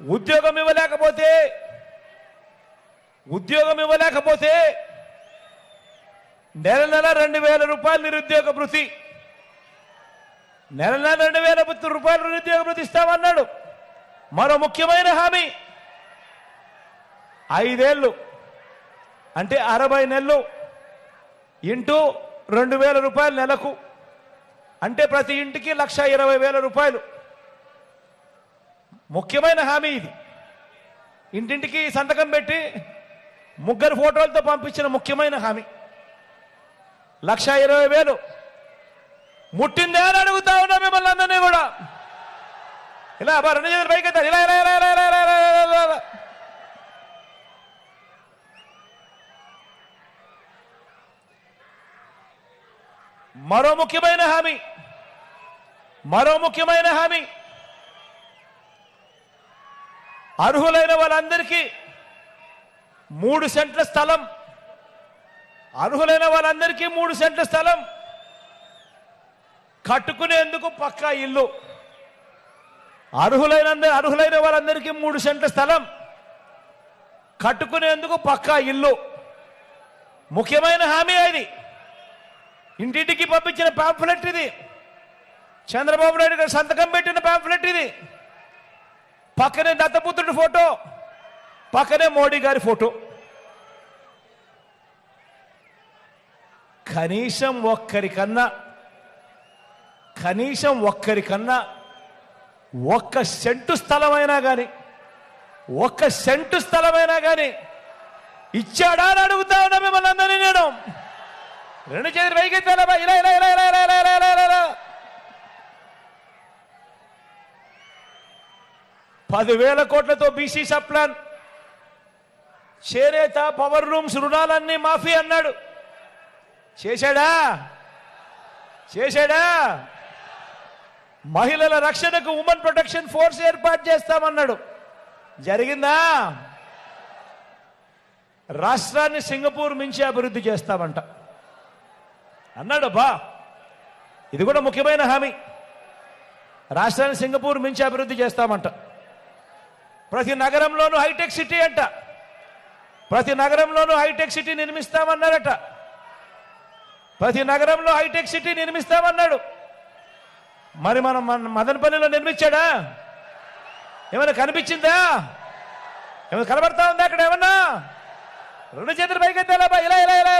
ఉద్యోగం ఇవ్వలేకపోతే ఉద్యోగం ఇవ్వలేకపోతే నెల నెల రెండు వేల రూపాయలు నిరుద్యోగ భృతి. నెల నెల రెండు వేల రూపాయలు నిరుద్యోగ భృతి ఇస్తామన్నాడు. మరో ముఖ్యమైన హామీ. ఐదేళ్ళు అంటే అరవై నెలలు ఇంటూ రెండు వేల రూపాయలు నెలకు. అంటే ప్రతి ఇంటికి లక్ష ఇరవై వేల రూపాయలు. ముఖ్యమైన హామీ ఇది. ఇంటింటికి సంతకం పెట్టి ముగ్గురు ఫోటోలతో పంపించిన ముఖ్యమైన హామీ. లక్ష ఇరవై వేలు. ముట్టిందే అని అడుగుతా ఉన్నా మిమ్మల్ని అందరినీ కూడా. ఇలా బా రెండు చేతులు పైకి ఇలా ఇలా ఇలా ఇలా ఇలా ఇలా ఇలా. మరో ముఖ్యమైన హామీ. మరో ముఖ్యమైన హామీ. అర్హులైన వాళ్ళందరికీ మూడు సెంట్ల స్థలం. అర్హులైన వాళ్ళందరికీ మూడు సెంట్ల స్థలం. కట్టుకునేందుకు పక్కా ఇల్లు. అర్హులైన అర్హులైన వాళ్ళందరికీ మూడు సెంట్ల స్థలం. కట్టుకునేందుకు పక్కా ఇల్లు. ముఖ్యమైన హామీ అది. ఇంటింటికి పంపించిన పాంఫ్లెట్ ఇది. చంద్రబాబు నాయుడు గారు సంతకం పెట్టిన పాంఫ్లెట్ ఇది. పక్కనే దత్తపుత్రుడి ఫోటో పక్కనే మోడీ గారి ఫోటో కనీసం ఒక్కరికన్నా కనీసం ఒక్కరికన్నా ఒక్క సెంటు స్థలమైనా కానీ ఒక్క సెంటు స్థలమైనా కానీ ఇచ్చాడా అని అడుగుతా ఉన్నా మిమ్మల్ని అందరినీ నేను రెండు చేతులు పైకి ఇలా ఇలా ఇలా ఇలా ఇలా ఇలా పదివేల కోట్లతో బీసీ సప్లాన్ చేనేత పవర్ రూమ్స్ రుణాలన్నీ మాఫీ అన్నాడు. చేశాడా? చేశాడా? మహిళల రక్షణకు ఉమెన్ ప్రొటెక్షన్ ఫోర్స్ ఏర్పాటు చేస్తామన్నాడు. జరిగిందా? రాష్ట్రాన్ని సింగపూర్ మించి అభివృద్ధి చేస్తామంట. అన్నాడు బా ఇది కూడా ముఖ్యమైన హామీ. రాష్ట్రాన్ని సింగపూర్ మించి అభివృద్ధి చేస్తామంట. ప్రతి నగరంలోనూ హైటెక్ సిటీ అంట. ప్రతి నగరంలోనూ హైటెక్ సిటీ నిర్మిస్తామన్నారట. ప్రతి నగరంలో హైటెక్ సిటీ నిర్మిస్తామన్నాడు. మరి మనం మన మదనపల్లిలో నిర్మించాడా? ఏమైనా కనిపించిందా? ఏమైనా కనబడతా ఉందా అక్కడ ఏమన్నా? రెండు చేతులు పైకెత్తాలా ఇలా ఇలా ఇలా